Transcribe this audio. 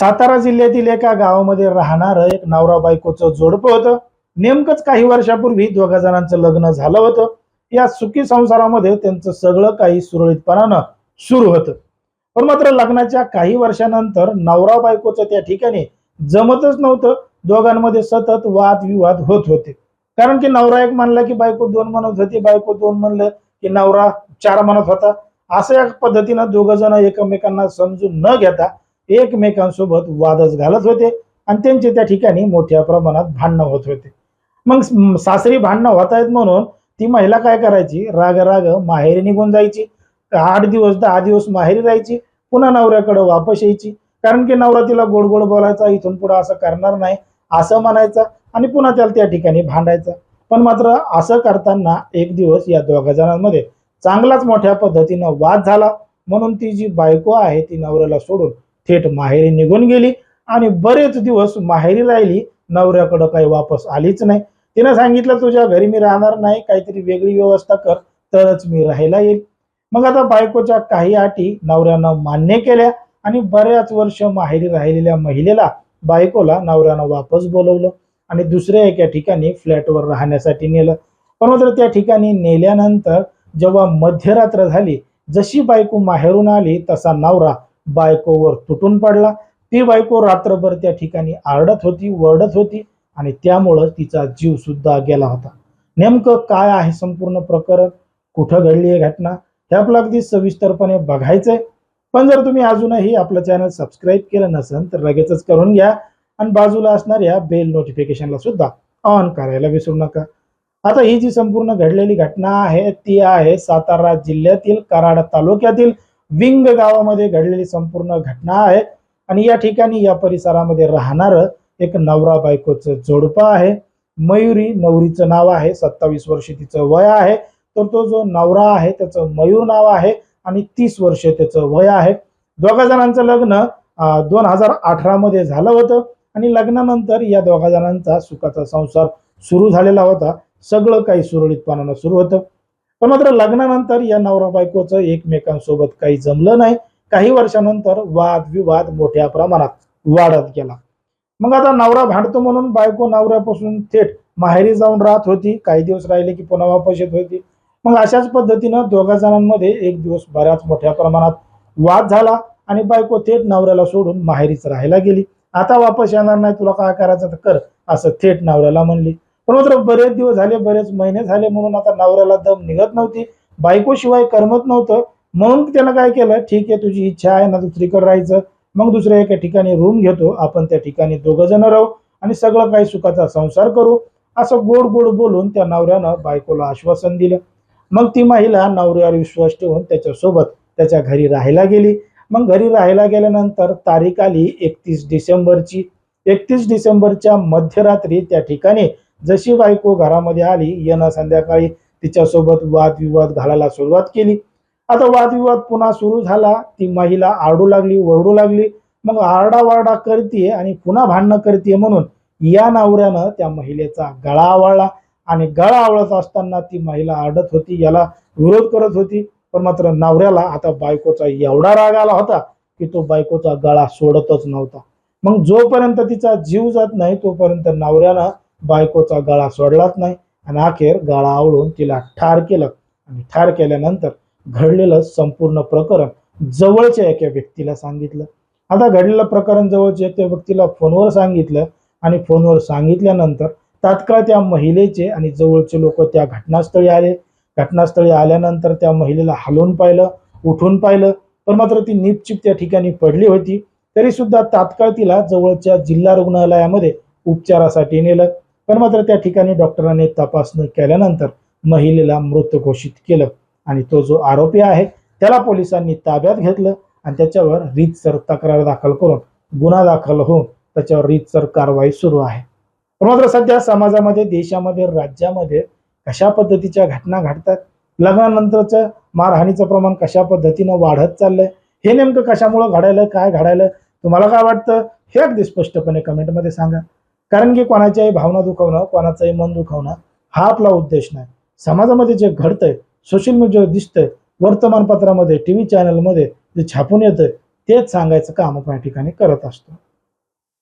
सातारा जिल्ह्यातील एका गावामध्ये राहणारं एक नवरा बायकोचं जोडपं होतं. नेमकंच काही वर्षापूर्वी दोघा जणांचं लग्न झालं होतं. या सुखी संसारामध्ये त्यांचं सगळं काही सुरळीतपणानं सुरू होतं. पण मात्र लग्नाच्या काही वर्षानंतर नवरा बायकोचं त्या ठिकाणी जमतच नव्हतं. दोघांमध्ये सतत वादविवाद होत होते. कारण की नवरा एक म्हणला की बायको दोन म्हणत होती बायको दोन म्हणलं की नवरा चार म्हणत होता. असं या पद्धतीनं दोघ जण एकमेकांना समजून न घेता एकमेकांसोबत वादच घालत होते आणि त्यांचे त्या ठिकाणी मोठ्या प्रमाणात भांडणं होत होते. मग सासरी भांडणं होत आहेत म्हणून ती महिला काय करायची? राग राग माहेरी निघून जायची. आठ दिवस दहा दिवस माहेरी राहायची. पुन्हा नवऱ्याकडे वापस यायची. कारण की नवरा तिला गोड गोड बोलायचा इथून पुढे असं करणार नाही असं म्हणायचा आणि पुन्हा त्याला त्या ठिकाणी भांडायचा. पण मात्र असं करताना एक दिवस या दोघा जणांमध्ये चांगलाच मोठ्या पद्धतीनं वाद झाला. म्हणून ती जी बायको आहे ती नवऱ्याला सोडून थेट माहेरी निघून गेली आणि बरेच दिवस माहेरी राहिली. नवऱ्याकडं काही वापस आलीच नाही. तिनं सांगितलं तुझ्या घरी मी राहणार नाही. काहीतरी वेगळी व्यवस्था कर. तरच मी राहायला येईल. मग आता बायकोच्या काही अटी नवऱ्यानं मान्य केल्या आणि बऱ्याच वर्ष माहेरी राहिलेल्या महिलेला बायकोला नवऱ्यानं वापस बोलवलं आणि दुसऱ्या एका ठिकाणी फ्लॅटवर राहण्यासाठी नेलं. पण मात्र त्या ठिकाणी नेल्यानंतर जेव्हा मध्यरात्र झाली जशी बायको माहेरून आली तसा नवरा बायकोवर तुटून पडला. ती बायको रात्रभर त्या ठिकाणी आरडत होती वरडत होती आणि त्यामुळं तिचा जीव सुद्धा गेला होता. नेमकं काय आहे संपूर्ण प्रकरण? कुठं घडली आहे घटना? हे आपलं अगदी सविस्तरपणे बघायचंय. पण जर तुम्ही अजूनही आपलं चॅनल सबस्क्राईब केलं नसेल तर लगेचच करून घ्या आणि बाजूला असणाऱ्या बेल नोटिफिकेशनला सुद्धा ऑन करायला विसरू नका. आता ही जी संपूर्ण घडलेली घटना आहे ती आहे सातारा जिल्ह्यातील कराड तालुक्यातील विंग गावामध्ये घडलेली संपूर्ण घटना आहे. आणि या ठिकाणी या परिसरामध्ये राहणारं एक नवरा बायकोचं जोडपं आहे. मयुरी नवरीचं नाव आहे. सत्तावीस वर्ष तिचं वय आहे. तर तो जो नवरा आहे त्याचं मयूर नाव आहे. आणि तीस वर्ष त्याचं वय आहे. दोघा जणांचं लग्न दोन हजार अठरा मध्ये झालं होतं. आणि लग्नानंतर या दोघा जणांचा सुखाचा संसार सुरू झालेला होता. सगळं काही सुरळीतपणानं सुरू होतं. पण मात्र लग्नानंतर या नवरा बायकोचं एकमेकांसोबत काही जमलं नाही. काही वर्षानंतर वाद विवाद मोठ्या प्रमाणात वाढत गेला. मग आता नवरा भांडतो म्हणून बायको नवऱ्यापासून थेट माहेरी जाऊन राहत होती. काही दिवस राहिले की पुन्हा वापस येत होती. मग अशाच पद्धतीनं दोघा जणांमध्ये एक दिवस बऱ्याच मोठ्या प्रमाणात वाद झाला आणि बायको थेट नवऱ्याला सोडून माहेरीच राहायला गेली. आता वापस येणार नाही तुला काय करायचं तर कर असं थेट नवऱ्याला म्हणली. पण मात्र बरेच दिवस झाले बरेच महिने झाले म्हणून आता नवऱ्याला दम निघत नव्हती. बायकोशिवाय करमत नव्हतं. म्हणून त्यानं काय केलं? ठीक आहे तुझी इच्छा आहे ना दुसरीकडे राहायचं. मग दुसऱ्या एका ठिकाणी रूम घेतो. आपण त्या ठिकाणी दोघं जण राहू आणि सगळं काही सुखाचा संसार करू. असं गोड गोड बोलून त्या नवऱ्यानं बायकोला आश्वासन दिलं. मग ती महिला नवऱ्यावर विश्वास ठेवून त्याच्यासोबत त्याच्या घरी राहायला गेली. मग घरी राहायला गेल्यानंतर तारीख आली एकतीस डिसेंबरची. एकतीस डिसेंबरच्या मध्यरात्री त्या ठिकाणी जशी बायको घरामध्ये आली येणं संध्याकाळी तिच्यासोबत वादविवाद घालायला सुरुवात केली. आता वादविवाद पुन्हा सुरू झाला ती महिला आरडू लागली वरडू लागली. मग आरडावारडा करते आणि पुन्हा भांडणं करते म्हणून या नवऱ्यानं त्या महिलेचा गळा आवळला आणि गळा आवळत असताना ती महिला आरडत होती याला विरोध करत होती. पण मात्र नवऱ्याला आता बायकोचा एवढा राग आला होता की तो बायकोचा गळा सोडतच नव्हता. मग जोपर्यंत तिचा जीव जात नाही तोपर्यंत नवऱ्यानं बायकोचा गळा सोडलाच नाही आणि अखेर गळा आवळून तिला ठार केलं. आणि ठार केल्यानंतर घडलेलं संपूर्ण प्रकरण जवळच्या एका व्यक्तीला सांगितलं. आता घडलेलं प्रकरण जवळच्या एका व्यक्तीला फोनवर सांगितलं आणि फोनवर सांगितल्यानंतर तात्काळ त्या महिलेचे आणि जवळचे लोक त्या घटनास्थळी आले. घटनास्थळी आल्यानंतर त्या महिलेला हलवून पाहिलं उठून पाहिलं. पण मात्र ती निपचिप त्या ठिकाणी पडली होती. तरी सुद्धा तात्काळ तिला जवळच्या जिल्हा रुग्णालयामध्ये उपचारासाठी नेलं. पण मात्र त्या ठिकाणी डॉक्टरांनी तपासणी केल्यानंतर महिलेला मृत घोषित केलं आणि तो जो आरोपी आहे त्याला पोलिसांनी ताब्यात घेतलं आणि त्याच्यावर रीतसर तक्रार दाखल करून गुन्हा दाखल होऊन त्याच्यावर रीतसर कारवाई सुरू आहे. पण मात्र सध्या समाजामध्ये देशामध्ये राज्यामध्ये कशा पद्धतीच्या घटना घडतात लग्नानंतरचं मारहाणीचं प्रमाण कशा पद्धतीनं वाढत चाललंय हे नेमकं कशामुळं घडायलं काय घडायलं तुम्हाला काय वाटतं हे अगदी स्पष्टपणे कमेंटमध्ये सांगा. कारण की कोणाच्याही भावना दुखवणं कोणाचंही मन दुखवणं हा आपला उद्देश नाही. समाजामध्ये जे घडतंय सोशल मीडियावर दिसतंय वर्तमानपत्रामध्ये टी व्ही चॅनलमध्ये जे छापून येतंय तेच सांगायचं काम आपण या ठिकाणी करत असतो.